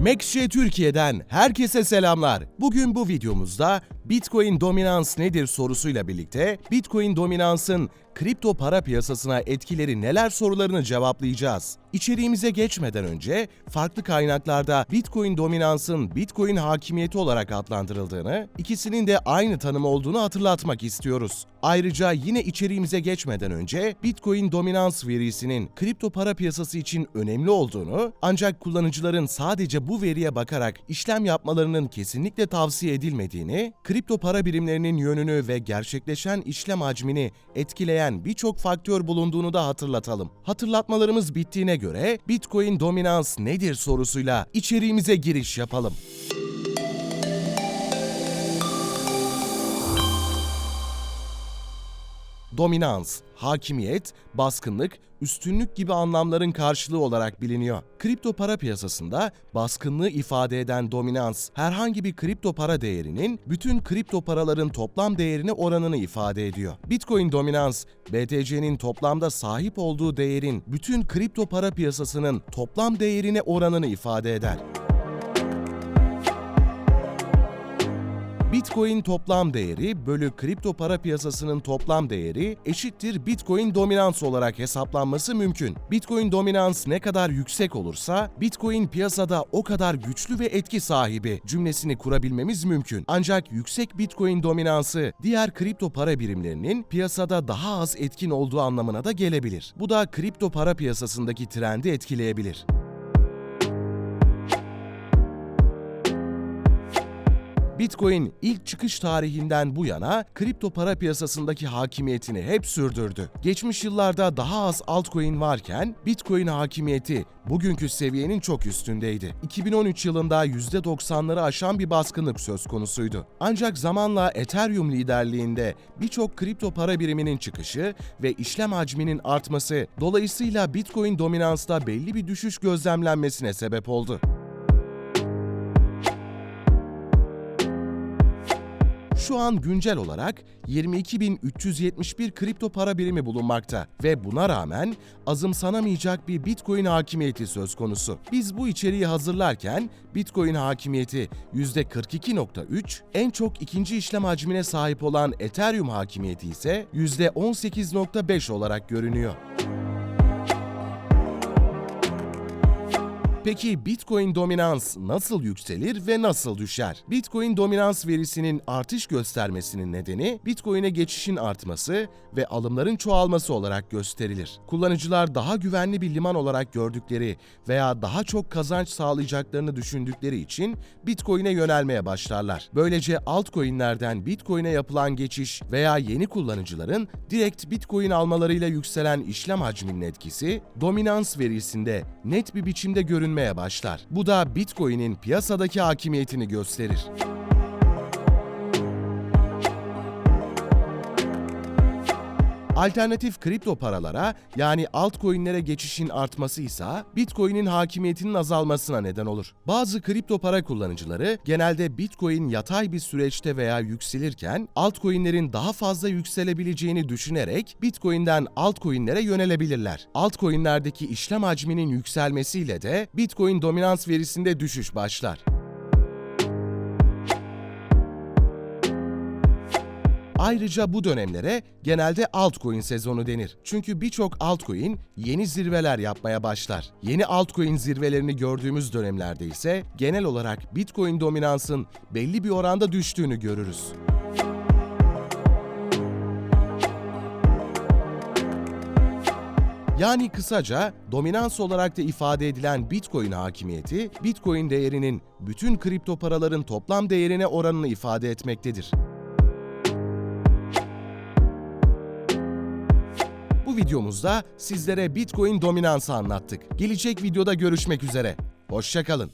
Maxşe Türkiye'den herkese selamlar. Bugün bu videomuzda Bitcoin dominans nedir sorusuyla birlikte Bitcoin dominansın kripto para piyasasına etkileri neler sorularını cevaplayacağız. İçeriğimize geçmeden önce farklı kaynaklarda Bitcoin dominansın Bitcoin hakimiyeti olarak adlandırıldığını, ikisinin de aynı tanım olduğunu hatırlatmak istiyoruz. Ayrıca yine içeriğimize geçmeden önce Bitcoin dominans verisinin kripto para piyasası için önemli olduğunu, ancak kullanıcıların sadece bu veriye bakarak işlem yapmalarının kesinlikle tavsiye edilmediğini, kripto para birimlerinin yönünü ve gerçekleşen işlem hacmini etkileyen birçok faktör bulunduğunu da hatırlatalım. Hatırlatmalarımız bittiğine göre Bitcoin dominans nedir sorusuyla içeriğimize giriş yapalım. Dominans, hakimiyet, baskınlık, üstünlük gibi anlamların karşılığı olarak biliniyor. Kripto para piyasasında baskınlığı ifade eden dominans, herhangi bir kripto para değerinin bütün kripto paraların toplam değerini oranını ifade ediyor. Bitcoin dominans, BTC'nin toplamda sahip olduğu değerin bütün kripto para piyasasının toplam değerine oranını ifade eder. Bitcoin toplam değeri bölü kripto para piyasasının toplam değeri eşittir Bitcoin dominans olarak hesaplanması mümkün. Bitcoin dominans ne kadar yüksek olursa Bitcoin piyasada o kadar güçlü ve etki sahibi cümlesini kurabilmemiz mümkün. Ancak yüksek Bitcoin dominansı diğer kripto para birimlerinin piyasada daha az etkin olduğu anlamına da gelebilir. Bu da kripto para piyasasındaki trendi etkileyebilir. Bitcoin ilk çıkış tarihinden bu yana kripto para piyasasındaki hakimiyetini hep sürdürdü. Geçmiş yıllarda daha az altcoin varken Bitcoin hakimiyeti bugünkü seviyenin çok üstündeydi. 2013 yılında %90'ları aşan bir baskınlık söz konusuydu. Ancak zamanla Ethereum liderliğinde birçok kripto para biriminin çıkışı ve işlem hacminin artması dolayısıyla Bitcoin dominansta belli bir düşüş gözlemlenmesine sebep oldu. Şu an güncel olarak 22.371 kripto para birimi bulunmakta ve buna rağmen azımsanamayacak bir Bitcoin hakimiyeti söz konusu. Biz bu içeriği hazırlarken Bitcoin hakimiyeti %42.3, en çok ikinci işlem hacmine sahip olan Ethereum hakimiyeti ise %18.5 olarak görünüyor. Peki Bitcoin dominans nasıl yükselir ve nasıl düşer? Bitcoin dominans verisinin artış göstermesinin nedeni Bitcoin'e geçişin artması ve alımların çoğalması olarak gösterilir. Kullanıcılar daha güvenli bir liman olarak gördükleri veya daha çok kazanç sağlayacaklarını düşündükleri için Bitcoin'e yönelmeye başlarlar. Böylece altcoin'lerden Bitcoin'e yapılan geçiş veya yeni kullanıcıların direkt Bitcoin almalarıyla yükselen işlem hacminin etkisi dominans verisinde net bir biçimde görünmeye başlar. Bu da Bitcoin'in piyasadaki hakimiyetini gösterir. Alternatif kripto paralara yani altcoin'lere geçişin artması ise Bitcoin'in hakimiyetinin azalmasına neden olur. Bazı kripto para kullanıcıları genelde Bitcoin yatay bir süreçte veya yükselirken altcoin'lerin daha fazla yükselebileceğini düşünerek Bitcoin'den altcoin'lere yönelebilirler. Altcoin'lerdeki işlem hacminin yükselmesiyle de Bitcoin dominans verisinde düşüş başlar. Ayrıca bu dönemlere genelde altcoin sezonu denir. Çünkü birçok altcoin yeni zirveler yapmaya başlar. Yeni altcoin zirvelerini gördüğümüz dönemlerde ise genel olarak Bitcoin dominansın belli bir oranda düştüğünü görürüz. Yani kısaca dominans olarak da ifade edilen Bitcoin hakimiyeti, Bitcoin değerinin bütün kripto paraların toplam değerine oranını ifade etmektedir. Videomuzda sizlere Bitcoin dominansı anlattık. Gelecek videoda görüşmek üzere. Hoşçakalın.